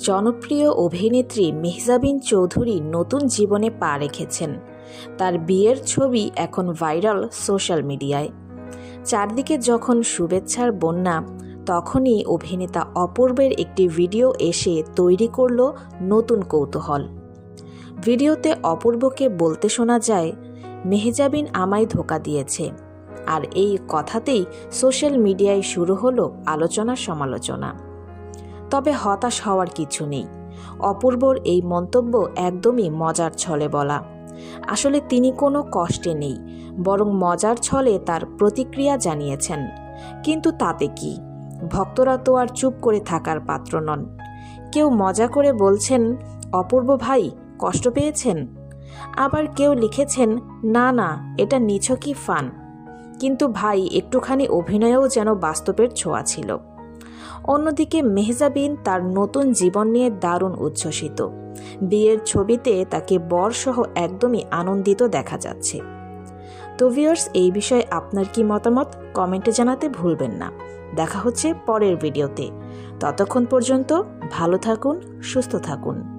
জনপ্রিয় অভিনেত্রী মেহজাবিন চৌধুরী নতুন জীবনে পা রেখেছেন। তার বিয়ের ছবি এখন ভাইরাল সোশ্যাল মিডিয়ায়। চারদিকে যখন শুভেচ্ছার বন্যা, তখনই অভিনেতা অপূর্বের একটি ভিডিও এসে তৈরি করল নতুন কৌতূহল। ভিডিওতে অপূর্বকে বলতে শোনা যায়, মেহজাবিন আমায় ধোকা দিয়েছে। আর এই কথাতেই সোশ্যাল মিডিয়ায় শুরু হলো আলোচনা সমালোচনা তবে হতাশ হওয়ার কিছু নেই। অপূর্বর এই মন্তব্য একদমই মজার ছলে বলা। আসলে তিনি কোনো কষ্টে নেই, বরং মজার ছলে তার প্রতিক্রিয়া জানিয়েছেন। কিন্তু তাতে কি? ভক্তরা তো আর চুপ করে থাকার পাত্র নন। কেউ মজা করে বলছেন, অপূর্ব ভাই, কষ্ট পেয়েছেন? আবার কেউ লিখেছেন, না না, এটা নিছকই ফান। কিন্তু ভাই, একটুখানি অভিনয়েও যেন বাস্তবের ছোঁয়া ছিল। অন্যদিকে মেহজাবিন তার নতুন জীবন নিয়ে দারুণ উচ্ছ্বসিত। বিয়ের ছবিতে তাকে বরসহ একদমই আনন্দিত দেখা যাচ্ছে। তো ভিউয়ার্স এই বিষয়ে আপনার কি মতামত? কমেন্টে জানাতে ভুলবেন না। দেখা হচ্ছে পরের ভিডিওতে ততক্ষণ পর্যন্ত ভালো থাকুন, সুস্থ থাকুন।